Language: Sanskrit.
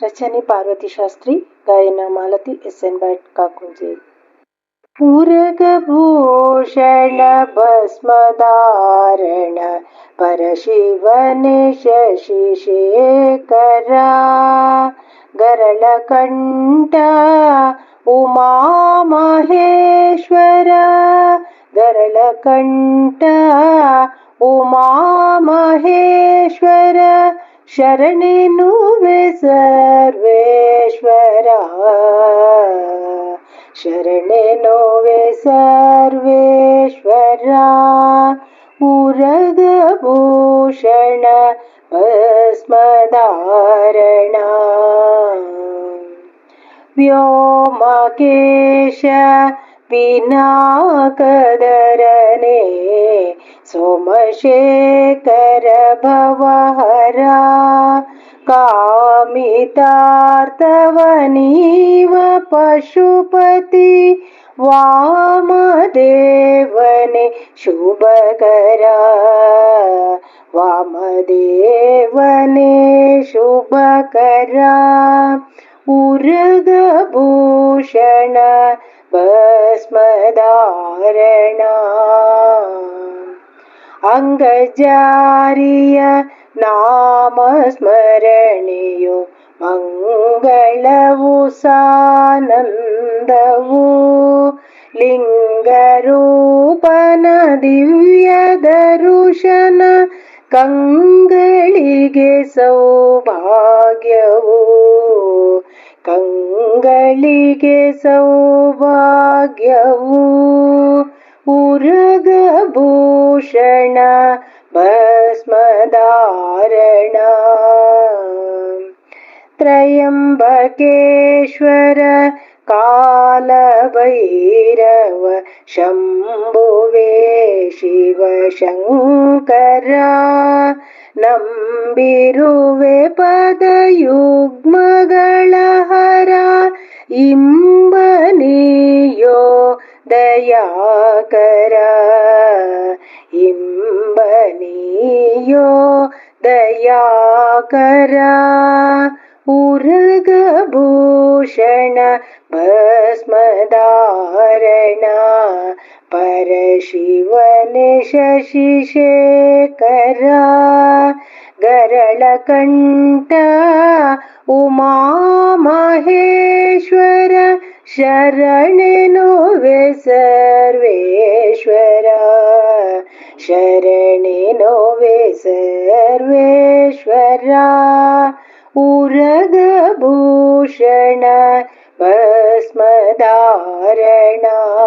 రచని పార్వతి శాస్త్రి గాయన మాలతి ఎస్ఎన్ బైట్ కాకుంజే पूरगभूषण भस्मदारण परशिवने उमा गरलकण्ठ उमामहेश्वर उमा उमामहेश्वर शरणेनो वे सर्वेश्वरा। शरणेनो वे सर्वेश्वरा। उरगभूषण अस्मदारणा व्योमकेश विना कदरणे सोमशेकरभवहरा कामितार्तवनीव पशुपति वामदेवने शुभकरा वामदेवने शुभकरा उर्गभूषण भस्मदारणा ಅಂಗಜಾರಿಯ ನಾಮ ಸ್ಮರಣೆಯು ಮಂಗಳವು ಸಾನಂದವು. ಲಿಂಗರೂಪನ ದಿವ್ಯ ದರುಶನ ಕಂಗಳಿಗೆ ಸೌಭಾಗ್ಯವು. ಕಂಗಳಿಗೆ ಸೌಭಾಗ್ಯವು. भूषण भस्मदारण त्रयम्बकेश्वर कालभैरव शम्भुवे शिव शङ्करा नम्बिरुवे पदयुग्मगळहरा इम् ದಯಾಕರ ಇಂಬನಿಯೋ ದಯಾಕರ ಉರಗಭೂಷಣ ಭಸ್ಮಧಾರಣ परशिवने शशिशेखर गरळकण्ठ उमा महेश्वर शरणिनुवे सर्वेश्वर। शरणिनुवे सर्वेश्वर। उरगभूषण भस्मधारणा